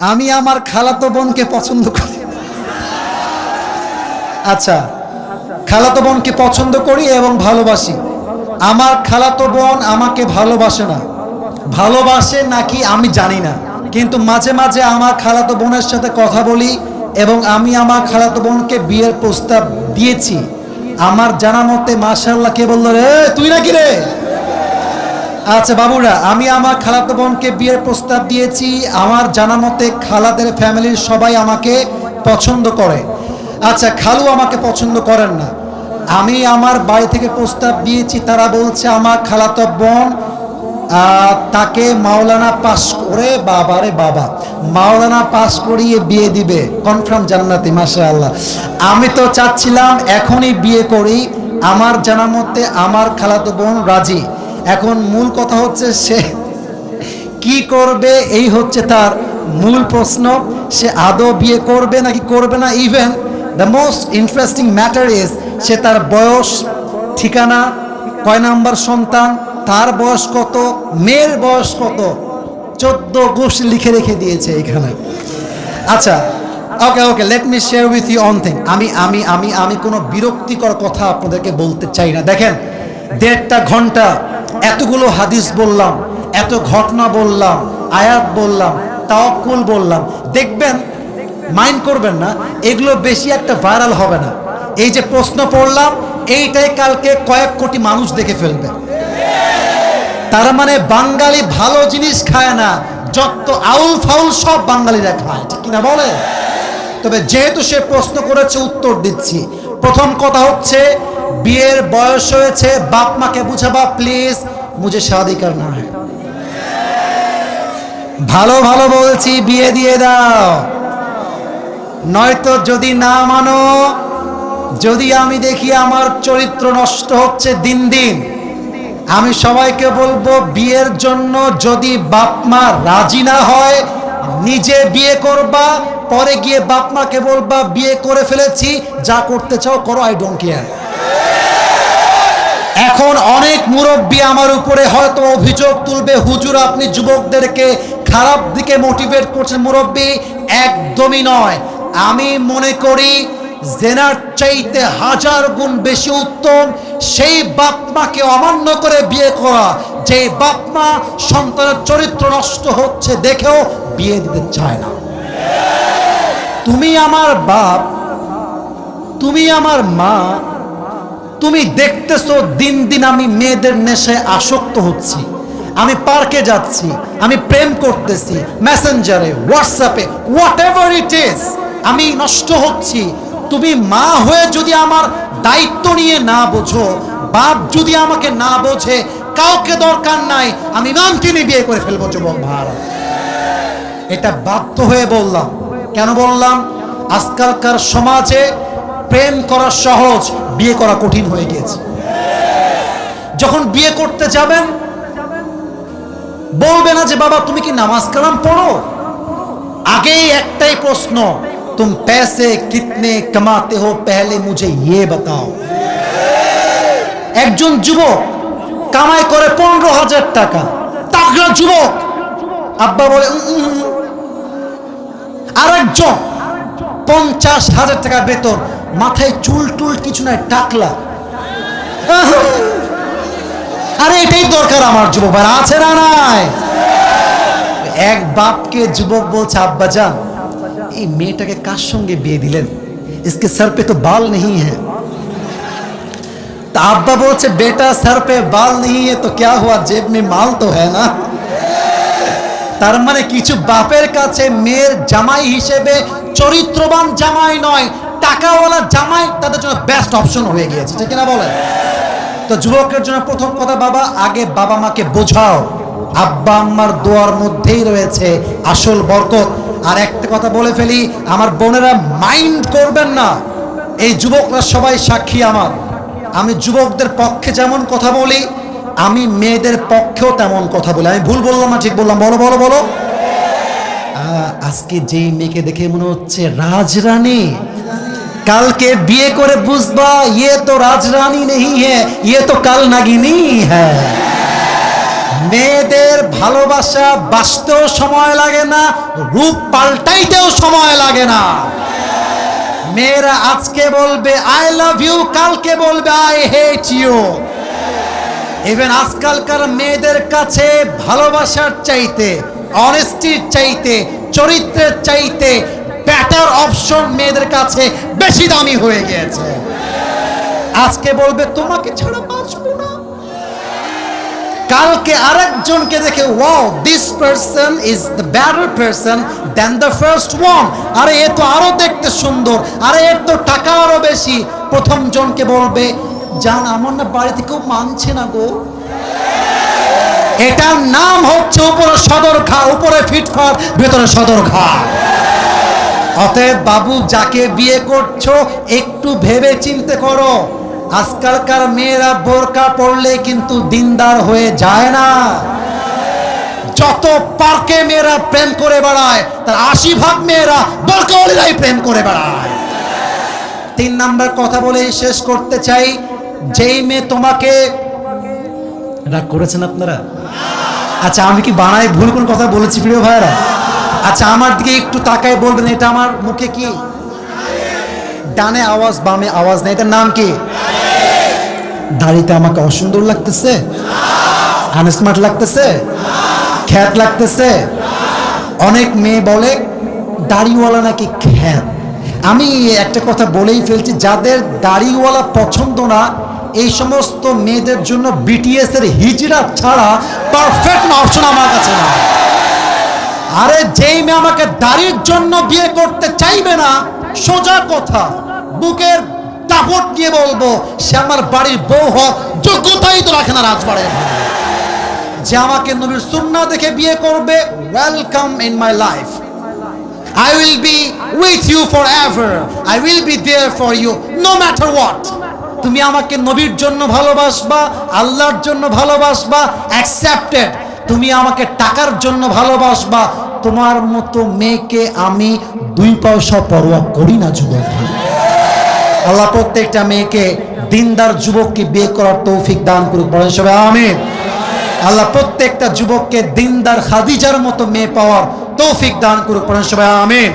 আমি আমার খালাতো বোনকে পছন্দ করি। আচ্ছা খালাতো বোনকে পছন্দ করি এবং ভালোবাসি। আমার খালাতো বোন আমাকে ভালোবাসে না। ভালোবাসে নাকি আমি জানি না। কিন্তু মাঝে মাঝে আমার খালাতো বোনের সাথে কথা বলি এবং আমি আমার খালাতো বোনকে বিয়ের প্রস্তাব দিয়েছি। আমার জানা মতে মাশাল্লাহ কে বলল রে, তুই নাকি রে? আচ্ছা বাবুরা, আমি আমার খালাতো বোনকে বিয়ের প্রস্তাব দিয়েছি। আমার জানা মতে খালাদের ফ্যামিলির সবাই আমাকে পছন্দ করে। আচ্ছা খালু আমাকে পছন্দ করেন না। আমি আমার বাড়ি থেকে প্রস্তাব দিয়েছি, তারা বলছে আমার খালাতো বোন তাকে মাওলানা পাস করে বাবারে বাবা, মাওলানা পাস করিয়ে বিয়ে দিবে। কনফার্ম জান্নাতি মাসা আল্লাহ আমি তো চাচ্ছিলাম এখনই বিয়ে করি। আমার জানা মতে আমার খালাতো বোন রাজি। এখন মূল কথা হচ্ছে সে কি করবে? এই হচ্ছে তার মূল প্রশ্ন। সে আদৌ বিয়ে করবে নাকি করবে না? Even the most interesting matter is সে তার বয়স, ঠিকানা, কয় নাম্বার সন্তান, তার বয়স কত, মেয়ের বয়স কত? চোদ্দ গোষ লিখে রেখে দিয়েছে এখানে। আচ্ছা okay okay let me share with you one thing আমি আমি আমি আমি কোনো বিরক্তিকর কথা আপনাদেরকে বলতে চাই না। দেখেন, দেড়টা ঘণ্টা এতগুলো হাদিস বললাম, এত ঘটনা বললাম, আয়াত বললাম, তাওয়াক্কুল বললাম। দেখবেন, মাইন্ড করবেন না, এগুলো বেশি একটা ভাইরাল হবে না। এই যে প্রশ্ন পড়লাম, এইটাই কালকে কয়েক কোটি মানুষ দেখে ফেলবে। তার মানে বাঙালি ভালো জিনিস খায় না, যত আউল ফাউল সব বাঙালিরা খায়, ঠিক কিনা বলে? তবে যেহেতু সে প্রশ্ন করেছে, উত্তর দিচ্ছি। প্রথম কথা হচ্ছে বিয়ের বয়স হয়েছে, বাপ মাকে বুঝাবা প্লিজ মুঝে শাদি করনা হয়। ভালো ভালো বলছি, বিয়ে দিয়ে দাও। নয়তো যদি না মানো, যদি আমি দেখি আমার চরিত্র নষ্ট হচ্ছে দিন দিন, আমি সবাইকে বলব, বিয়ের জন্য যদি বাপ মা রাজি না হয়, নিজে বিয়ে করবা, পরে গিয়ে বাপ মাকে বলবা, বিয়ে করে ফেলেছি, যা করতে চাও করো আই ডোন্ট কেয়ার এখন অনেক মুরব্বী আমার উপরে হয়তো অভিযোগ তুলবে, হুজুর, আপনি যুবকদেরকে খারাপ দিকে মোটিভেট করছেন। মুরব্বী, একদমই নয়। আমি মনে করি, জেনার চাইতে হাজার গুণ বেশি উত্তম সেই বাপ মাকে অমান্য করে বিয়ে করা। যে বাপমা সন্তানের চরিত্র নষ্ট হচ্ছে দেখেও বিয়ে দিতে চায় না। তুমি আমার বাপ, তুমি আমার মা তুমি দেখতেছো, দিন দিন আমি মেয়েদের নেশায় আসক্ত হচ্ছি। আমি পার্কে যাচ্ছি, আমি প্রেম করতেছি, মেসেঞ্জারে, হোয়াটসঅ্যাপে হোয়াট এভার ইট ইজ আমি নষ্ট হচ্ছি। তুমি মা হয়ে যদি আমার দায়িত্ব নিয়ে না বোঝো, বাপ যদি আমাকে না বোঝে, কাউকে দরকার নাই, আমি নামকে নিয়ে বিয়ে করে ফেলব, যুবক ভাড়া এটা বাধ্য হয়ে বললাম। কেন বললাম? আজকালকার সমাজে প্রেম করা সহজ। বিয়ে করা কঠিন হয়ে গিয়েছে। যখন বিয়ে করতে যাবেন, বলবে না যে, বাবা, তুমি কি নামাজ কালাম পড়ো? আগেই একটাই প্রশ্ন, তুম পেসে কিতনে কমাতে হো? পেহলে মুঝে ইয়ে বাতাও। একজন যুবক কামাই করে পনেরো হাজার টাকা। তাগড়া যুবক, আব্বা বলে আর একজন পঞ্চাশ হাজার টাকা বেতন মাথায় চুল টুল কিছু নাই, টাকলা। আরে, এটাই দরকার আমার যুবক ভাই আছে না নাই? এক বাপকে যুবক বলছে আব্বা যান এই মেয়েটাকে কার সঙ্গে বিয়ে দিলেন? इसके सर पे तो बाल नहीं है तो अब्बा बोलते बेटा सर पे बाल नहीं है तो क्या हुआ जेब में माल तो है ना তার মানে কিছু বাপের কাছে মেয়ের জামাই হিসেবে চরিত্রবান জামাই নয় টাকাওয়ালা জামাই তাদের জন্য বেস্ট অপশন হয়ে গিয়েছে। ঠিক না বলেন? তো যুবকের জন্য প্রথম কথা, বাবা, আগে বাবা মাকে বোঝাও। আব্বা, আম্মার দোয়ার মধ্যেই রয়েছে আসল বরকত। আর একটা কথা বলে ফেলি, আমার বোনেরা মাইন্ড করবেন না। এই যুবকরা সবাই সাক্ষী আমার। আমি যুবকদের পক্ষে যেমন কথা বলি, আমি মেয়েদের পক্ষেও তেমন কথা বলি। আমি ভুল বললাম না ঠিক বললাম? বলো বলো বলো। আজকে যেই মেয়েকে দেখে মনে হচ্ছে রাজরানী। কালকে বিয়ে করে বুঝবা ইয়ে তো রাজরানী নেই হ্যাঁ ইয়ে তো কাল নাগিনী হ্যাঁ মেয়েদের ভালোবাসা বাঁচতেও সময় লাগে না, রূপ পাল্টাইতেও সময় লাগে না। মেয়েরা আজকে বলবে আই লাভ ইউ কালকে বলবে আই হেট ইউ ইভেন আজকালকার মেয়েদের কাছে ভালোবাসার চাইতে অনেস্টির চাইতে, চরিত্রের চাইতে ব্যাটার অপশন মেয়েদের কাছে বেশি দামি হয়ে গিয়েছে। আজকে বলবে, তোমাকে ছাড়া বাঁচবো না। কালকে আরেকজনকে দেখে wow this person is the better person than the first one আরে, এ তো আরও দেখতে সুন্দর। আরে, এর তো টাকা আরও বেশি। প্রথম জনকে বলবে, জান, আমার না বাড়িতে কেউ মানছে না গো। এটার নাম হচ্ছে উপরে সদর খা উপরে ফিট ফিটফাট, ভেতরে সদর খা অতএব বাবু, যাকে বিয়ে করছ, একটু ভেবে চিনতে করো। আজকালকার মেয়েরা বোরকা পড়লে কিন্তু দিনদার হয়ে যায় না। যত পার্কে মেয়েরা প্রেম করে বেড়ায়, তার আশি ভাগ মেয়েরা বোরকাওয়ালিরাই প্রেম করে বেড়ায়। তিন নাম্বার কথা বলে শেষ করতে চাই, যেই মেয়ে তোমাকে রাগ করেছেন আপনারা? আচ্ছা আমি কি বানাই ভুল কোন কথা বলেছি প্রিয় ভাইরা আচ্ছা আমার দিকে একটু তাকায় বলবেন, এটা আমার মুখে কি? ডানে আওয়াজ, বামে আওয়াজ নেই, এটার নাম কি? দাড়িতে আমাকে অসুন্দর লাগতেছে? আনস্মার্ট লাগতেছে? খ্যাত লাগতেছে? অনেক মেয়ে বলে, দাড়িওয়ালা নাকি খ্যাত? আমি একটা কথা বলেই ফেলছি, যাদের দাড়িওয়ালা পছন্দ না, এই সমস্ত মেয়েদের জন্য বিটিএস এর হিজরা ছাড়া পারফেক্ট অপশন আমার কাছে না আরে যেই মেয়ে আমাকে দাড়ির জন্য বিয়ে করতে চাইবে না, সোজা কথা বুকের দাপট নিয়ে বলব, সে আমার বাড়ির বউ হওয়ার যোগ্যতাই তো রাখে না রাজবাড়ির যে আমাকে নবীর সুন্নাহ দেখে বিয়ে করবে welcome in my life I will be with you forever. I will be there for you, no matter what. তুমি আমাকে নবীর জন্য ভালোবাসবা, আল্লাহর জন্য ভালোবাসবা অ্যাকসেপ্টেড তুমি আমাকে টাকার জন্য ভালোবাসবা। তোমার মতো মেয়েকে আমি দুই পয়সা পরোয়া করি না, যুবক। আল্লাহ প্রত্যেকটা মেয়েকে দিনদার যুবককে বিয়ে করার তৌফিক দান করুক। বলেন সবাই, আমিন। আল্লাহ প্রত্যেকটা যুবককে দিনদার খাদিজার মতো মেয়ে পাওয়ার তৌফিক দান করুক। বলেন সবাই, আমিন।